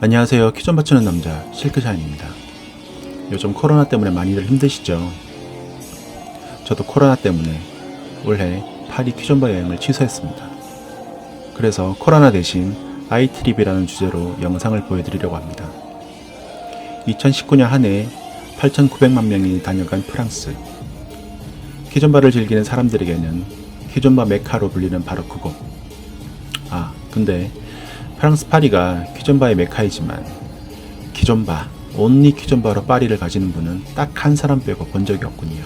안녕하세요. 퀴즈 맞추는 남자 실크샤인입니다. 요즘 코로나 때문에 많이들 힘드시죠? 저도 코로나 때문에 올해 파리 퀴즈바 여행을 취소했습니다. 그래서 코로나 대신 아이트립이라는 주제로 영상을 보여드리려고 합니다. 2019년 한 해 8,900만 명이 다녀간 프랑스. 퀴즈바를 즐기는 사람들에게는 퀴즈바 메카로 불리는 바로 그곳. 아, 근데 프랑스 파리가 퀴존바의 메카이지만 퀴존바, 온리 퀴존바로 파리를 가지는 분은 딱 한 사람 빼고 본 적이 없군요.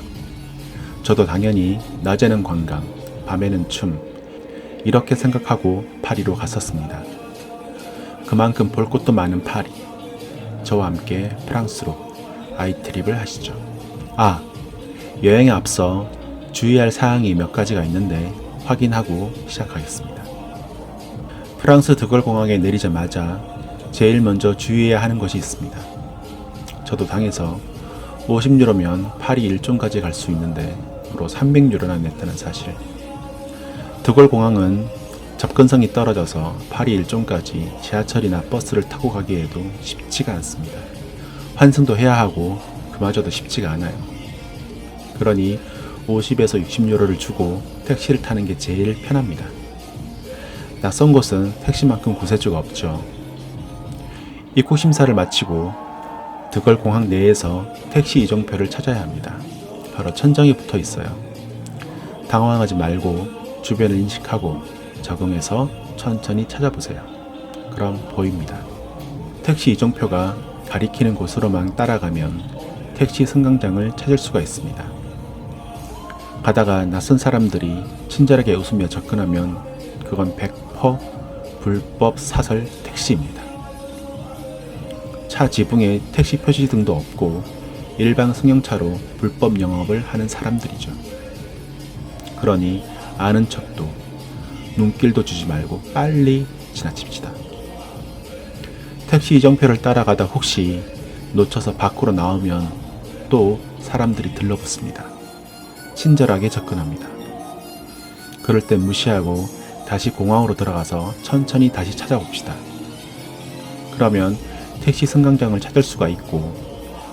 저도 당연히 낮에는 관광, 밤에는 춤 이렇게 생각하고 파리로 갔었습니다. 그만큼 볼 곳도 많은 파리. 저와 함께 프랑스로 아이트립을 하시죠. 아, 여행에 앞서 주의할 사항이 몇 가지가 있는데 확인하고 시작하겠습니다. 프랑스 드골 공항에 내리자마자 제일 먼저 주의해야 하는 것이 있습니다. 저도 당해서 50유로면 파리 일종까지 갈 수 있는데 무려 300유로나 냈다는 사실. 드골 공항은 접근성이 떨어져서 파리 일종까지 지하철이나 버스를 타고 가기에도 쉽지가 않습니다. 환승도 해야 하고 그마저도 쉽지가 않아요. 그러니 50에서 60유로를 주고 택시를 타는 게 제일 편합니다. 낯선 곳은 택시만큼 구세주가 없죠. 입국 심사를 마치고 드걸 공항 내에서 택시 이종표를 찾아야 합니다. 바로 천장에 붙어 있어요. 당황하지 말고 주변을 인식하고 적응해서 천천히 찾아보세요. 그럼 보입니다. 택시 이종표가 가리키는 곳으로만 따라가면 택시 승강장을 찾을 수가 있습니다. 가다가 낯선 사람들이 친절하게 웃으며 접근하면 그건 100% 불법 사설 택시입니다. 차 지붕에 택시 표시 등도 없고 일반 승용차로 불법 영업을 하는 사람들이죠. 그러니 아는 척도 눈길도 주지 말고 빨리 지나칩시다. 택시 이정표를 따라가다 혹시 놓쳐서 밖으로 나오면 또 사람들이 들러붙습니다. 친절하게 접근합니다. 그럴 땐 무시하고 다시 공항으로 들어가서 천천히 다시 찾아봅시다. 그러면 택시 승강장을 찾을 수가 있고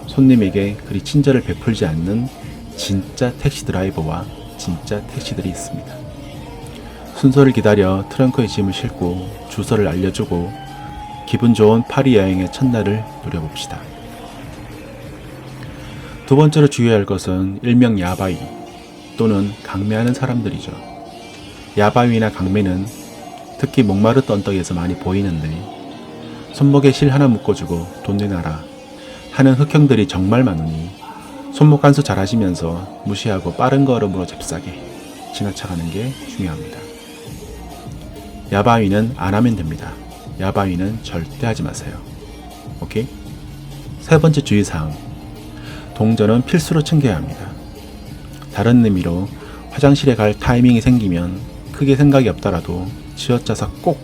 손님에게 그리 친절을 베풀지 않는 진짜 택시 드라이버와 진짜 택시들이 있습니다. 순서를 기다려 트렁크에 짐을 싣고 주소를 알려주고 기분 좋은 파리 여행의 첫날을 누려봅시다. 두 번째로 주의할 것은 일명 야바이 또는 강매하는 사람들이죠. 야바위나 강매는 특히 목마르 언덕에서 많이 보이는데 손목에 실 하나 묶어주고 돈 내놔라 하는 흑형들이 정말 많으니 손목 간수 잘 하시면서 무시하고 빠른 걸음으로 잽싸게 지나쳐가는 게 중요합니다. 야바위는 안 하면 됩니다. 야바위는 절대 하지 마세요. 오케이? 세 번째 주의사항. 동전은 필수로 챙겨야 합니다. 다른 의미로 화장실에 갈 타이밍이 생기면 크게 생각이 없더라도 쥐어짜서 꼭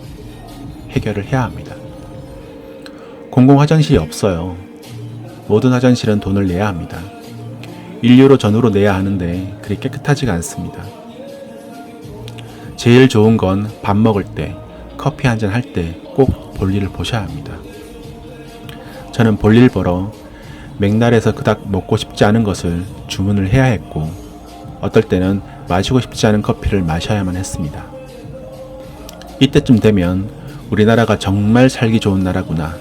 해결을 해야 합니다. 공공 화장실이 없어요. 모든 화장실은 돈을 내야 합니다. 인류로 전후로 내야 하는데 그리 깨끗하지가 않습니다. 제일 좋은 건 밥 먹을 때, 커피 한 잔 할 때 꼭 볼일을 보셔야 합니다. 저는 볼일 보러 맥날에서 그닥 먹고 싶지 않은 것을 주문을 해야 했고, 어떨 때는 마시고 싶지 않은 커피를 마셔야만 했습니다. 이때쯤 되면 우리나라가 정말 살기 좋은 나라구나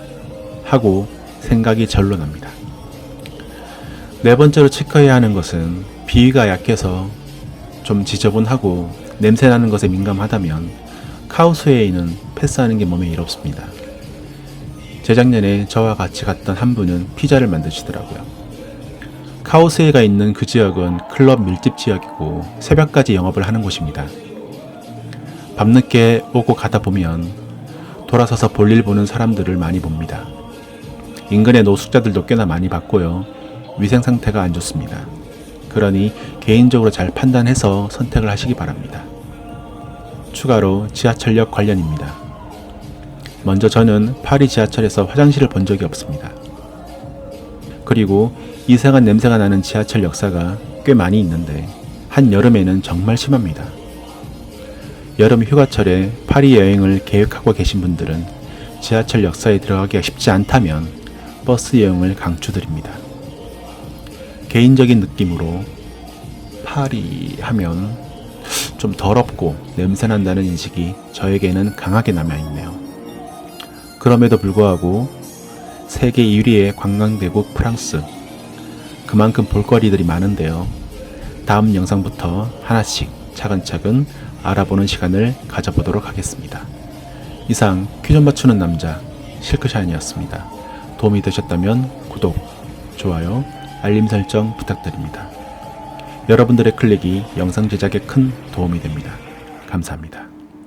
하고 생각이 절로 납니다. 네 번째로 체크해야 하는 것은 비위가 약해서 좀 지저분하고 냄새나는 것에 민감하다면 카우스웨이는 패스하는 게 몸에 이롭습니다. 재작년에 저와 같이 갔던 한 분은 피자를 만드시더라고요. 카우스웨이가 있는 그 지역은 클럽 밀집 지역이고 새벽까지 영업을 하는 곳입니다. 밤늦게 오고 가다 보면 돌아서서 볼일 보는 사람들을 많이 봅니다. 인근의 노숙자들도 꽤나 많이 봤고요. 위생 상태가 안 좋습니다. 그러니 개인적으로 잘 판단해서 선택을 하시기 바랍니다. 추가로 지하철역 관련입니다. 먼저 저는 파리 지하철에서 화장실을 본 적이 없습니다. 그리고 이상한 냄새가 나는 지하철 역사가 꽤 많이 있는데 한 여름에는 정말 심합니다. 여름 휴가철에 파리 여행을 계획하고 계신 분들은 지하철 역사에 들어가기가 쉽지 않다면 버스 여행을 강추드립니다. 개인적인 느낌으로 파리 하면 좀 더럽고 냄새난다는 인식이 저에게는 강하게 남아있네요. 그럼에도 불구하고 세계 1위의 관광대국 프랑스. 그만큼 볼거리들이 많은데요. 다음 영상부터 하나씩 차근차근 알아보는 시간을 가져보도록 하겠습니다. 이상 퀴즈 맞추는 남자 실크샤인이었습니다. 도움이 되셨다면 구독, 좋아요, 알림 설정 부탁드립니다. 여러분들의 클릭이 영상 제작에 큰 도움이 됩니다. 감사합니다.